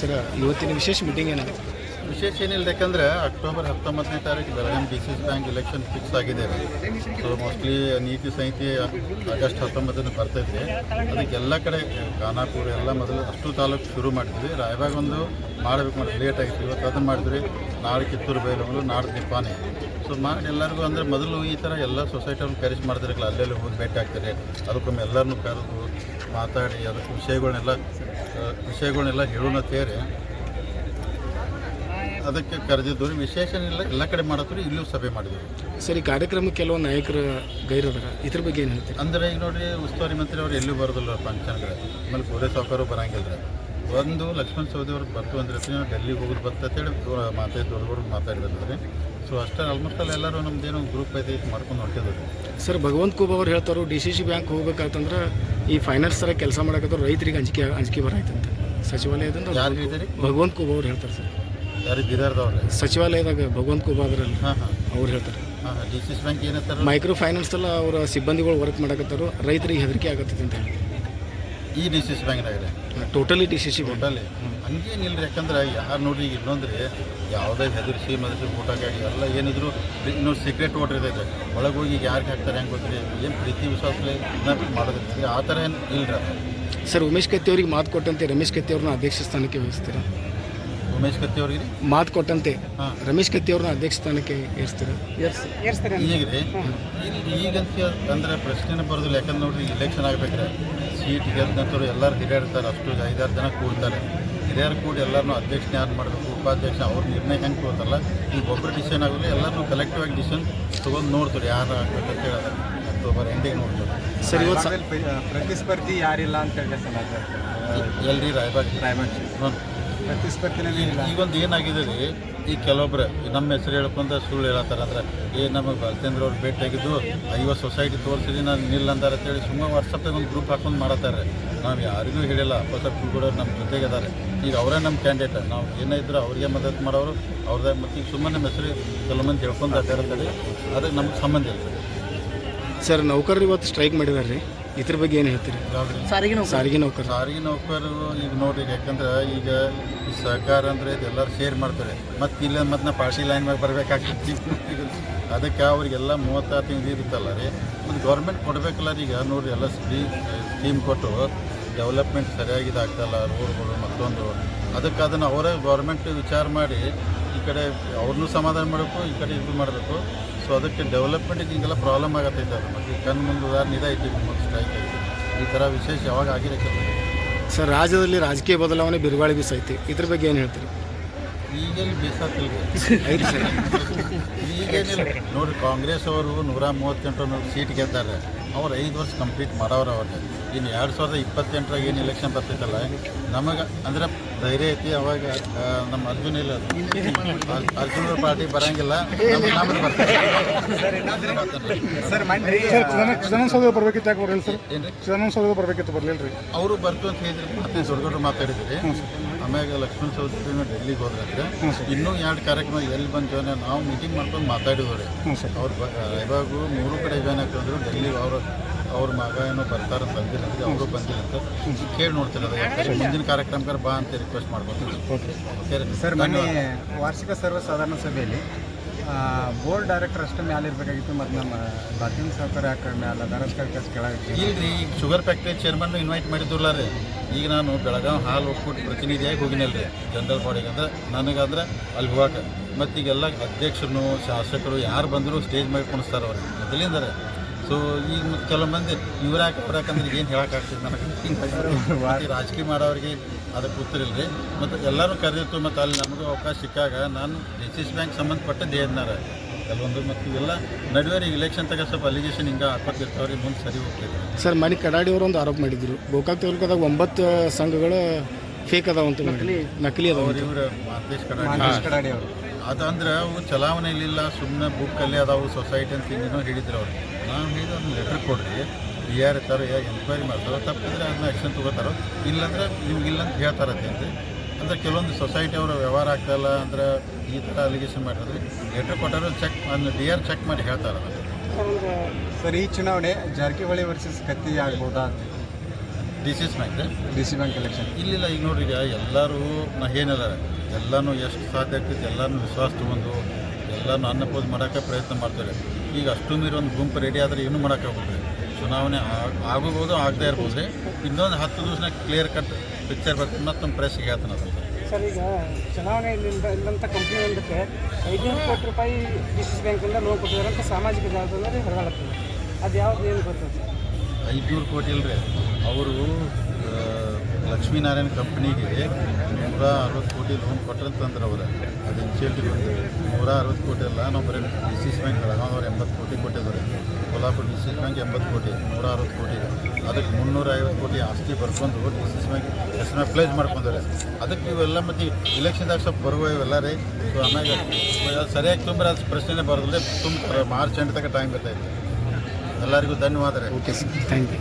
Sir, ಇವತ್ತಿನ ವಿಶೇಷ meeting ಏನಾಗುತ್ತೆ ವಿಶೇಷ ಏನಿಲ್ಲ ಯಾಕಂದರೆ ಅಕ್ಟೋಬರ್ ಹತ್ತೊಂಬತ್ತನೇ ತಾರೀಕು Belgaum D C bank election fix ಆಗಿದೆ. ಸೊ ಮೋಸ್ಟ್ಲಿ ನೀತಿ ಸಂಹಿತೆ ಆಗಸ್ಟ್ ಹತ್ತೊಂಬತ್ತನೇ ಬರ್ತೈತೆ ಅದಕ್ಕೆ ಎಲ್ಲ ಕಡೆ, ಖಾನಾಪುರ ಎಲ್ಲ ಮೊದಲು ಅಷ್ಟು ತಾಲೂಕು ಶುರು ಮಾಡಿದ್ವಿ. ರಾಯಬಾಗ ಒಂದು ಮಾಡಬೇಕು ಮಾಡಿ ಲೇಟ್ ಆಗಿತ್ತು ಇವತ್ತು ಅದನ್ನು ಮಾಡಿದ್ವಿ ನಾಳೆ ಕಿತ್ತೂರು ಬೈಲೊಂಗಲು ನಾಡ್ದು ನಿಪ್ಪಾನೆ. ಸೊ ಮಾಡಿ ಎಲ್ಲರಿಗೂ ಅಂದರೆ ಮೊದಲು ಈ ಥರ ಎಲ್ಲ ಸೊಸೈಟಿಯವ್ರನ್ನ ಕರೆಸಿ ಮಾಡ್ತಿರಲಿಲ್ಲ. ಅಲ್ಲೆಲ್ಲ ಹೋಗಿ ಭೇಟಿ ಆಗ್ತಾರೆ. ಅದಕ್ಕೊಮ್ಮೆ ಎಲ್ಲರನ್ನೂ ಕರೆದು ಮಾತಾಡಿ ಅದಕ್ಕೆ ವಿಷಯಗಳನ್ನೆಲ್ಲ ವಿಷಯಗಳನ್ನೆಲ್ಲ ಹೇಳೋಣ ತೇರಿ. ಅದಕ್ಕೆ ಕರೆದಿದ್ದು ವಿಶೇಷ ಇಲ್ಲ ಎಲ್ಲ ಕಡೆ ಮಾಡತ್ತೀರಿ ಇಲ್ಲೂ ಸಭೆ ಮಾಡಿದ್ರು. ಸರಿ ಕಾರ್ಯಕ್ರಮ ಕಾರ್ಯಕ್ರಮಕ್ಕೆ ಕೆಲವು ನಾಯಕರು ಗೈರದಾರ ಇದ್ರ ಬಗ್ಗೆ ಏನು ಹೇಳ್ತೀರಿ? ಅಂದರೆ ಈಗ ನೋಡ್ರಿ ಉಸ್ತುವಾರಿ ಮಂತ್ರಿ ಅವ್ರು ಎಲ್ಲೂ ಬರೋದಿಲ್ಲ ಫಂಕ್ಷನ್ಗಳು ಆಮೇಲೆ ಪೂರೈ ಸಾವುಕಾರು ಬರಂಗಿಲ್ಲ ರೀ ಒಂದು ಲಕ್ಷ್ಮಣ್ ಸವದಿ ಅವ್ರು ಬರ್ತು ಅಂದ್ರೆ ನಾವು ಡೆಲ್ಲಿಗೆ ಹೋಗೋದು ಬರ್ತೇಳಿ ಮಾತಾಡಿ ದೊಡ್ಡವ್ರಿಗೆ ಮಾತಾಡಿದ್ರೆ ಸೊ ಅಷ್ಟೇ ಆಲ್ಮೋಸ್ಟ್ ಅಲ್ಲಿ ಎಲ್ಲರೂ ನಮ್ದೇನೋ ಗ್ರೂಪ್ ಐತೆ ಮಾಡ್ಕೊಂಡು ಹೊಂಟಿದ್ವಿ ಸರ್ ಭಗವಂತ ಕೂಬ್ ಅವ್ರು ಹೇಳ್ತಾರೆ ಡಿ ಸಿ ಸಿ ಬ್ಯಾಂಕ್ ಹೋಗ್ಬೇಕಾತಂದ್ರೆ ಈ ಫೈನಾನ್ಸ್ ಥರ ಕೆಲಸ ಮಾಡಕತ್ತವ್ರು ರೈತರಿಗೆ ಅಂಜಿಕೆ ಅಂಜಿಕೆ ಬರೈತಂತೆ. ಸಚಿವಾಲಯದಿಂದ ಭಗವಂತ ಕುಬಾ ಅವ್ರು ಹೇಳ್ತಾರೆ ಸರ್. ಸಚಿವಾಲಯದಾಗ ಭಗವಂತ ಕುಬಾ ಅದರಲ್ಲಿ ಅವ್ರು ಹೇಳ್ತಾರೆ. ಮೈಕ್ರೋ ಫೈನಾನ್ಸ್ ಎಲ್ಲ ಅವರ ಸಿಬ್ಬಂದಿಗಳು ವರ್ಕ್ ಮಾಡಕತ್ತಾರೋ ರೈತರಿಗೆ ಹೆದರಿಕೆ ಆಗತ್ತೆ ಅಂತ ಹೇಳಿ ಈ ಡಿಸಿಸ್ ಬ್ಯಾಂಕ್ನಾಗ totally D C C totally ಹಂಗೇನಿಲ್ಲ ಯಾಕಂದ್ರೆ ಯಾರು ನೋಡ್ರಿ ಈಗ ಇನ್ನೊಂದ್ರಿ ಯಾವುದೇ ಹೆದರ್ಸಿ ಊಟಕ್ಕೆ ಊಟಕ್ಕಾಗಿ ಎಲ್ಲ ಏನಿದ್ರು ಇನ್ನೊಂದು ಸೀಕ್ರೆಟ್ ಓಟ್ರ್ ಇರ್ತೈತೆ ಒಳಗೆ ಹೋಗಿ ಯಾರಿಗೆ ಹಾಕ್ತಾರೆ ಹೆಂಗೆ ಗೊತ್ತಿಲ್ಲ ಏನು ಪ್ರೀತಿ ವಿಶ್ವಾಸಲೆ ಮಾಡೋದಿರ್ತೀರಿ ಆ ಥರ ಏನು ಇಲ್ಲ ಸರ್ ಉಮೇಶ್ ಕತ್ತಿ ಅವ್ರಿಗೆ ಮಾತು ಕೊಟ್ಟಂತೆ ರಮೇಶ್ ಕತ್ತಿ ಅವ್ರನ್ನ ಅಧ್ಯಕ್ಷ ಸ್ಥಾನಕ್ಕೆ ವಹಿಸ್ತೀರಾ? ಉಮೇಶ್ ಕತ್ತಿ ಅವ್ರಿಗೆ ಮಾತು ಕೊಟ್ಟಂತೆ. ಹಾಂ. ರಮೇಶ್ ಕತ್ತಿ ಅವ್ರನ್ನ ಅಧ್ಯಕ್ಷ ಸ್ಥಾನಕ್ಕೆ ಏರಿಸ್ತೀರಾ ಈಗ ರೀ ಇಲ್ಲಿ ಈಗಂತ ಅಂದ್ರೆ ಪ್ರಶ್ನೆನೇ ಬರೋದಿಲ್ಲ ಯಾಕಂದ್ರೆ ನೋಡ್ರಿ ಇಲೆಕ್ಷನ್ ಆಗ್ಬೇಕ್ರೆ ಸೀಟ್ ಗೆದ್ದಂತವ್ರು ಎಲ್ಲರೂ ಹಿರಿಯರ್ತಾರೆ ಅಷ್ಟು ಐದಾರು ಜನ ಕೂಡ್ತಾರೆ ಹಿರಿಯರು ಕೂಡಿ ಎಲ್ಲರನ್ನೂ ಅಧ್ಯಕ್ಷನ ಯಾರು ಮಾಡಬೇಕು ಉಪಾಧ್ಯಕ್ಷ ಅವ್ರ ನಿರ್ಣಯ ಹೆಂಗೆ ತಗೋತಾರಲ್ಲ ಈಗ ಒಬ್ಬರು ಡಿಸಿಷನ್ ಆಗಲಿ ಎಲ್ಲರನ್ನೂ ಕಲೆಕ್ಟಿವ್ ಆಗಿ ಡಿಸಿಷನ್ ತೊಗೊಂಡು ನೋಡ್ತಾರೆ ಯಾರು ಆಗ್ಬೇಕಂತ ಹೇಳೋದು ಅಕ್ಟೋಬರ್ ಎಂಡಿಗೆ ನೋಡ್ತಾರೆ ಸರಿ ಪ್ರತಿಸ್ಪರ್ಧಿ ಯಾರಿಲ್ಲ ಅಂತ ಹೇಳಿ ಸರ್ ಎಲ್ರಿ ರಾಯಬಾಗ್. ರಾಯಬಾಗ್. ಹ್ಞೂ ಪ್ರತಿಸ್ಪರ್ಧಿನೇ ಇಲ್ಲ. ಈಗೊಂದು ಏನಾಗಿದೆ ರೀ? ಈ ಕೆಲವೊಬ್ರು ನಮ್ಮ ಹೆಸರು ಹೇಳ್ಕೊಂತ ಸುಳ್ಳು ಹೇಳತ್ತಾರ ಅಂದ್ರೆ ಏ ನಮ್ಮ ಭರತೇಂದ್ರ ಅವ್ರು ಭೇಟಿಯಾಗಿದ್ದು ಐವತ್ತು ಸೊಸೈಟಿ ತೋರಿಸಿದ್ರಿ ನಾನು ನಿಲ್ಲ ಅಂದಾರ ಅಂತೇಳಿ ಸುಮ್ಮನೆ ವಾಟ್ಸಪ್ದಾಗ ಒಂದು ಗ್ರೂಪ್ ಹಾಕೊಂಡು ಮಾಡತ್ತಾರೆ ನಾವು ಯಾರಿಗೂ ಹೇಳಿಲ್ಲ ಹೊಸ ಕೂಡ ನಮ್ಮ ಜೊತೆಗೆ ಅದಾರೆ ಈಗ ಅವರೇ ನಮ್ಮ ಕ್ಯಾಂಡಿಡೇಟ್ ನಾವು ಏನೇ ಇದ್ರೆ ಅವ್ರಿಗೆ ಮದತ್ ಮಾಡೋರು ಅವ್ರದ್ದೇ ಮತ್ತು ಈಗ ಸುಮ್ಮನೆ ನಮ್ಮ ಹೆಸರು ಕೆಲವು ಮಂದಿ ಹೇಳ್ಕೊಂಡು ಅಡ್ಡಾಡ್ತಾರೆ ಅದಕ್ಕೆ ನಮ್ಗೆ ಸಂಬಂಧ ಇಲ್ಲ. ಸರ್ ನೌಕರರು ಇವತ್ತು ಸ್ಟ್ರೈಕ್ ಮಾಡಿದಾರೆ ರೀ. ಇದ್ರ ಬಗ್ಗೆ ಏನು ಹೇಳ್ತೀರಿ? ಸಾರಿಗೆ ಸಾರಿಗೆ ನೌಕರ ಸಾರಿಗೆ ನೌಕರರು ಈಗ ನೋಡ್ರಿ ಯಾಕಂದ್ರೆ ಈಗ ಸರ್ಕಾರ ಸಹಕಾರ ಅಂದ್ರೆ ಇದೆಲ್ಲರೂ ಎಲ್ಲರೂ ಶೇರ್ ಮಾಡ್ತಾರೆ. ಮತ್ತು ಇಲ್ಲ ಮತ್ತು ನಾ ಪಾರ್ಟಿ ಲೈನ್ ಮ್ಯಾಗ ಬರ್ಬೇಕಾಗ್ತಿ ಅದಕ್ಕೆ ಅವ್ರಿಗೆಲ್ಲ ಮೂವತ್ತಾರು ತಿಂಗಳು ಇರುತ್ತಲ್ಲ ರೀ. ಮತ್ತು ಗೌರ್ಮೆಂಟ್ ಕೊಡಬೇಕಲ್ಲ ಈಗ. ನೋಡ್ರಿ ಎಲ್ಲ ಸ್ಕೀಮ್ ಸ್ಕೀಮ್ ಕೊಟ್ಟು ಡೆವಲಪ್ಮೆಂಟ್ ಸರಿಯಾಗಿ ಇದಾಗ್ತಲ್ಲ ರೋಡ್ಗಳು ಮತ್ತೊಂದು. ಅದಕ್ಕೆ ಅದನ್ನು ಅವರೇ ಗೌರ್ಮೆಂಟ್ ವಿಚಾರ ಮಾಡಿ ಈ ಕಡೆ ಅವ್ರನ್ನೂ ಸಮಾಧಾನ ಮಾಡಬೇಕು ಈ ಕಡೆ ಇದು ಮಾಡಬೇಕು. ಸೊ ಅದಕ್ಕೆ ಡೆವಲಪ್ಮೆಂಟಿಗೆ ಹಿಂಗೆಲ್ಲ ಪ್ರಾಬ್ಲಮ್ ಆಗತ್ತೈತೆ ಅದು ಮತ್ತು ಕಣ್ಣು ಮುಂದೆ ಉದಾಹರಣೆ ಇದೈತಿ ಮತ್ತು ಸ್ಟ್ರೈಕ್ ಐತಿ ಈ ಥರ ವಿಶೇಷ ಯಾವಾಗ ಆಗಿರಕ್ಕೆ ಸರ್ ರಾಜ್ಯದಲ್ಲಿ ರಾಜಕೀಯ ಬದಲಾವಣೆ ಬಿರುಗಾಳಿ ಬೀಸೈತಿ ಇದ್ರ ಬಗ್ಗೆ ಏನು ಹೇಳ್ತೀರಿ? ಈಗೇನು ಬೀಸತ್ತಿಲ್ಲ ಈಗೇನಿಲ್ಲ. ನೋಡಿ ಕಾಂಗ್ರೆಸ್ ಅವರು ನೂರ ಮೂವತ್ತೆಂಟು ಸೀಟ್ ಗೆದ್ದಾರೆ. ಅವ್ರು ಐದು ವರ್ಷ ಕಂಪ್ಲೀಟ್ ಮಾಡೋರು ಅವ್ರಿಗೆ. ಇನ್ನು ಎರಡು ಸಾವಿರದ ಇಪ್ಪತ್ತೆಂಟರಾಗ ಏನು ಎಲೆಕ್ಷನ್ ಬರ್ತೈತಲ್ಲ ನಮಗೆ ಅಂದ್ರೆ ಧೈರ್ಯ ಐತಿ ಅವಾಗ ನಮ್ಮ ಅರ್ಜುನ್ ಇಲ್ಲ ಅರ್ಜುನ್ ಪಾರ್ಟಿ ಬರಂಗಿಲ್ಲ ಬರ್ಬೇಕಿತ್ತು ಬರ್ಲಿಲ್ಲ ರೀ ಅವರು ಬರ್ತು ಅಂತ ಹೇಳಿದ್ರೆ ಮತ್ತೆ ದೊಡ್ಡ ಮಾತಾಡಿದ್ರಿ. ಆಮ್ಯಾಗ ಲಕ್ಷ್ಮಣ ಚೌಧರಿ ಡೆಲ್ಲಿಗೆ ಹೋದ್ರಂತೆ. ಇನ್ನೂ ಎರಡು ಕಾರ್ಯಕ್ರಮ ಎಲ್ಲಿ ಬಂತು ನಾವು ಮೀಟಿಂಗ್ ಮಾಡ್ಕೊಂಡು ಮಾತಾಡಿದವ್ರಿ. ಅವ್ರು ಇವಾಗ ಮೂರು ಕಡೆ ಏನಾಗ್ತಂದ್ರು ಡೆಲ್ಲಿ ಅವರು ಅವ್ರ ಮಗ ಏನೋ ಬರ್ತಾರೆ ಬಂದಿಲ್ಲ ಅಂತ ಅವರು ಬಂದಿಲ್ಲ ಅಂತ. ಕೇಳಿ ನೋಡ್ತಾರೆ ಅದು ಯಾಕಂದ್ರೆ ಮುಂದಿನ ಕಾರ್ಯಕ್ರಮಕ್ಕೆ ಬಾ ಅಂತ ರಿಕ್ವೆಸ್ಟ್ ಮಾಡ್ಬೋದು ಓಕೆ. ಸರ್ ಮೊನ್ನೆ ವಾರ್ಷಿಕ ಸರ್ವಸಾಧಾರಣ ಸಭೆಯಲ್ಲಿ ಬೋರ್ಡ್ ಡೈರೆಕ್ಟರ್ ಅಷ್ಟೇ ಮ್ಯಾಲೆ ಇರಬೇಕಾಗಿತ್ತು, ಮತ್ತು ನಮ್ಮ ಬಾತಿನ ಸಹಕಾರ ಯಾಕೆ ಮ್ಯಾಲೆ ಧನಸ್ ಕರ್ಕಸ್ ಕೆಳಗೆ ಇಲ್ರಿ, ಈಗ ಶುಗರ್ ಫ್ಯಾಕ್ಟ್ರಿ ಚೇರ್ಮನ್ ಇನ್ವೈಟ್ ಮಾಡಿದ್ರಲ್ಲ ರೀ. ಈಗ ನಾನು ಬೆಳಗಾವಿ ಹಾಲು ಒಕ್ಕೂಟ ಪ್ರತಿನಿಧಿಯಾಗಿ ಹೋಗಿನಲ್ಲ ರೀ ಜನರಲ್ ಬಾಡಿಗೆ ಅಂದ್ರೆ ನನಗಂದ್ರೆ ಅಲ್ಲಿ ಹೋಗಕ್ಕೆ ಮತ್ತು ಈಗೆಲ್ಲ ಅಧ್ಯಕ್ಷರು, ಶಾಸಕರು ಯಾರು ಬಂದರೂ ಸ್ಟೇಜ್ ಮೇಲೆ ಕುಣಿಸ್ತಾರೆ ಅವ್ರಿಗೆ ಮೊದಲಿಂದ ಸೊ ಈಗ ಮತ್ತು ಕೆಲವು ಮಂದಿ ಇವ್ರು ಯಾಕೆ ಬರಕಂದ್ರೆ ಏನು ಹೇಳೋಕ್ಕಾಗ್ತದೆ ನನಗೆ. ರಾಜಕೀಯ ಮಾಡೋರಿಗೆ ಅದಕ್ಕೆ ಗೊತ್ತಿರಲಿಲ್ಲ ರೀ ಮತ್ತು ಎಲ್ಲರೂ ಕರೆದಿತ್ತು ಮತ್ತು ಅಲ್ಲಿ ನಮಗೂ ಅವಕಾಶ ಸಿಕ್ಕಾಗ ನಾನು ಎಕ್ಸಿಸ್ ಬ್ಯಾಂಕ್ ಸಂಬಂಧಪಟ್ಟದ್ದು ಏನಾರ ಕೆಲವೊಂದು ಮತ್ತು ಇವೆಲ್ಲ ನಡುವೆ ಇಲೆಕ್ಷನ್ ತಗ ಸ್ವಲ್ಪ ಅಲಿಗೇಷನ್ ಹಿಂಗೆ ಹಾಕೋತಿರ್ತಾವ್ರಿ ಮುಂದೆ ಸರಿ ಹೋಗ್ತಿದ್ರು ಸರ್ ಮನೆ ಕಡಾಡಿ ಅವರು ಒಂದು ಆರೋಪ ಮಾಡಿದ್ರು. ಗೋಕಾಕ್ ತಾಲೂಕದಾಗ ಒಂಬತ್ತು ಸಂಘಗಳು ಫೇಕ್ ಅದಾವಂತ ನಕಲಿ. ಅದಾವ ಇವರು ಮಾತೇಶ್ ಕಡಾಡಿ. ಕಡಾಡಿ ಅವರು. ಅದಂದ್ರೆ ಅವು ಚಲಾವಣೆಲಿಲ್ಲ ಸುಮ್ಮನೆ ಬುಕ್ಕಲ್ಲಿ ಅದಾವು ಸೊಸೈಟಿ ಅಂತ ಹಿಂಗೇನೋ ಹೇಳಿದ್ರು ಅವ್ರು. ನಾನು ಹೇಳಿದ್ರೆ ಒಂದು ಲೆಟ್ರ್ ಕೊಡ್ರಿ ಯಾರು ಇರ್ತಾರೋ ಯಾರು ಎಂಕ್ವೈರಿ ಮಾಡ್ತಾರೋ ತಪ್ಪಿದ್ರೆ ಅದನ್ನ ಆ್ಯಕ್ಷನ್ ತೊಗೋತಾರೋ ಇಲ್ಲಾಂದ್ರೆ ನಿಮ್ಗಿಲ್ಲ ಅಂತ ಹೇಳ್ತಾರತ್ತೆ ಅಂತ. ಅಂದ್ರೆ ಕೆಲವೊಂದು ಸೊಸೈಟಿ ಅವರ ವ್ಯವಹಾರ ಆಗ್ತಾಯಿಲ್ಲ ಅಂದ್ರೆ ಈ ಥರ ಅಲಿಗೇಷನ್ ಮಾಡಿದ್ರೆ ಲೆಟ್ರ್ ಕೊಟ್ಟಾರ ಚೆಕ್ ಅದನ್ನ ಡಿ ಆರ್ ಚೆಕ್ ಮಾಡಿ ಹೇಳ್ತಾರೆ ಸರ್ ಈ ಚುನಾವಣೆ ಜಾರಕಿಹೊಳಿ ವರ್ಸಸ್ ಕತ್ತಿ ಆಗ್ಬೋದಾ D C S bank D C bank election ಇಲ್ಲಿಲ್ಲ ಈಗ ನೋಡ್ರಿ ಈಗ ಎಲ್ಲರೂ ನಾ ಏನಿಲ್ಲ ಎಲ್ಲನೂ ಎಷ್ಟು ಸಾಧ್ಯ ಆಗ್ತೈತೆ ಎಲ್ಲನೂ ವಿಶ್ವಾಸ ತೊಗೊಂಡು ಎಲ್ಲನೂ ಅನ್ನಪೋದು ಮಾಡೋಕ್ಕೆ ಪ್ರಯತ್ನ ಮಾಡ್ತಾರೆ. ಈಗ ಅಷ್ಟು ಮೀರಿ ಒಂದು ಗುಂಪು ರೆಡಿ ಆದರೆ ಏನೂ ಮಾಡೋಕ್ಕಾಗುತ್ತೆ ಚುನಾವಣೆ ಆಗಬಹುದು ಆಗೋಬೋದು ಆಗದೇ ಇರ್ಬೋದು. ರೀ ಇನ್ನೊಂದು ಹತ್ತು ದಿವಸನಾಗ ಕ್ಲಿಯರ್ ಕಟ್ ಪಿಕ್ಚರ್ ಬರ್ತದೆ ಮತ್ತೊಂದು ಪ್ರೆಸ್ಗೆ ಹೇಳ್ತಾನೆ ಅದನ್ನು ಸರ್ ಈಗ ಚುನಾವಣೆ ಇಲ್ಲಿಂದ ಕಂಪ್ನಿ ಒಂದಕ್ಕೆ ಐದುನೂರು ಕೋಟಿ ರೂಪಾಯಿ ಡಿ ಸಿ ಬ್ಯಾಂಕಿಂದ ಲೋನ್ ಕೊಟ್ಟಿದ್ದಾರೆ ಅಂತ ಸಾಮಾಜಿಕ ಜಾಲತಾಣದಲ್ಲಿ ಹೊರಗಾಡುತ್ತೆ ಅದು ಯಾವ್ದು ಏನು ಗೊತ್ತದ ಐದುನೂರು ಕೋಟಿ ಇಲ್ಲರಿ ಅವರು ಲಕ್ಷ್ಮೀನಾರಾಯಣ ಕಂಪ್ನಿಗೆ ನೂರ ಅರವತ್ತು ಕೋಟಿ ಲೋನ್ ಕೊಟ್ಟರಂತಂದ್ರೆ ಅವ್ರು. ಅದು ಇನ್ಶಿಯಲ್ಟಿ ಬಂದು ನೂರ ಅರವತ್ತು ಕೋಟಿ ಅಲ್ಲ, ನಾವು ಬರೀ ಡಿ ಸಿ ಸಿ ಬ್ಯಾಂಕ್ ಬೆಳಗಾವ್ರು ಎಂಬತ್ತು ಕೋಟಿ ಕೊಟ್ಟಿದ್ದಾರೆ. Kolhapur D C C bank ಎಂಬತ್ತು ಕೋಟಿ, ನೂರ ಅರವತ್ತು ಕೋಟಿ. ಅದಕ್ಕೆ ಮುನ್ನೂರ ಐವತ್ತು ಕೋಟಿ ಆಸ್ತಿ ಬರ್ಕೊಂಡು ಡಿ ಸಿ ಸಿ ಬ್ಯಾಂಕ್ ಹೆಸರನ್ನ ಪ್ಲೇಸ್ ಮಾಡ್ಕೊಂಡಾರೆ ಅದಕ್ಕೆ ಇವೆಲ್ಲ ಮತ್ತು ಇಲೆಕ್ಷನ್ದಾಗ ಸ್ವಲ್ಪ ಬರುವ ಇವೆಲ್ಲ ರೀ. ಸೊ ಅದು ಸರಿಯಾಗಿ ತುಂಬ ಅದು ಪ್ರಶ್ನೆ ಬರೋದಿಲ್ಲ. ತುಂಬ ಮಾರ್ಚ್ ಎಂಟು ತನಕ ಟೈಮ್ ಬೇಕಾಯ್ತು ಎಲ್ಲರಿಗೂ ಧನ್ಯವಾದ ರೀ ಓಕೆ ಥ್ಯಾಂಕ್ ಯು